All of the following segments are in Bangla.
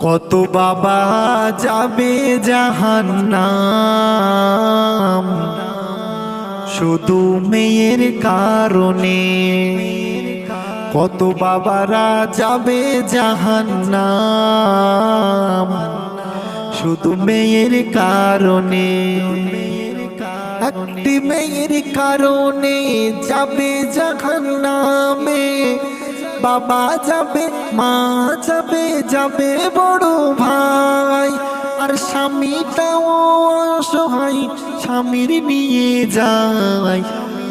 কত বাবা যাবে জাহান্নাম? শুধু মেয়ের কারণে। কত বাবারা যাবে জাহান্নাম? শুধু মেয়ের কারণে। একটি মেয়ের কারণে যাবে জাহান্নামে। বাবা যাবে, মা যাবে যাবে বড় ভাই। আর স্বামীটাও অসহায়, স্বামীর নিয়ে যায়।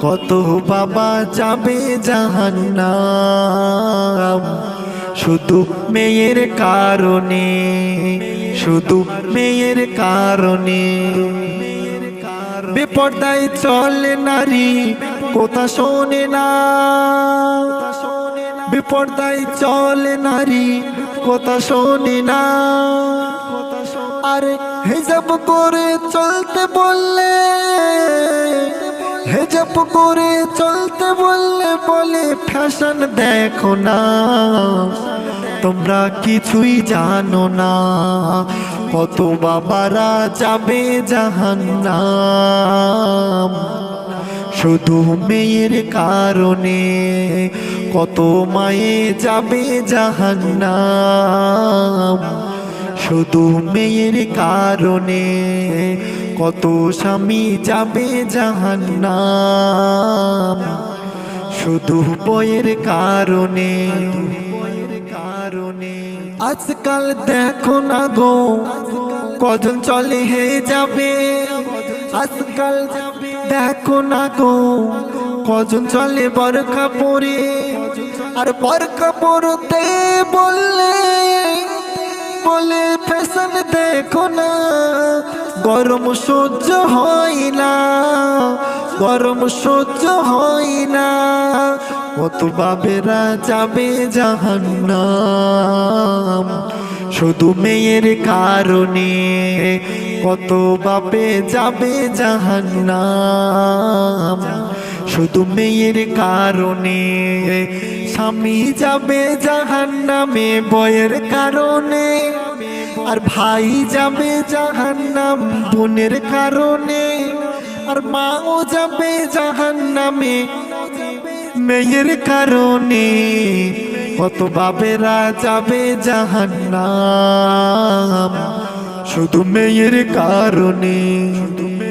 কত বাবা যাবে জাহান্নাম। শুধু মেয়ের কারণে, শুধু মেয়ের কারণে। বেপর্দায় চলে নারী, কথা শোনে না। বিপর্দায় চলে নারী, কথা শোনে না। আরে হেজাব করে চলতে বললে, হেজাব করে চলতে বললে বলে ফ্যাশন দেখো না। তোমরা কিছুই জানো না, কত বাবারা যাবে জাহান্নাম। শুধু মেয়ের কারণে কত মায়ে যাবে জাহান্নাম। শুধু মেয়ের কারণে কত স্বামী যাবে জাহান্নাম। শুধু বইয়ের কারণে কারণে আজকাল দেখো না গো, কজন চলে হে যাবে। আজকাল দেখো না গো, কজন চলে বরখা পরে? আর বরখা পরতে বললে, বলে ফ্যাশন দেখো না, গরম সহ্য হয় না, গরম সহ্য হয় না, কত বাবেরা যাবে জাহান্নাম। শুধু মেয়ের কারণে কত বাপে যাবে জাহান্নাম? শুধু মেয়ের কারণে স্বামী যাবে জাহান্নামে বয়ের কারণে। আর ভাই যাবে জাহান্নাম বোনের কারণে। আর মাও যাবে জাহান্নামে মেয়ের কারণে। কত বাবেরা যাবে জাহান্নাম? শুধু মেয়ের কারণে। শুধু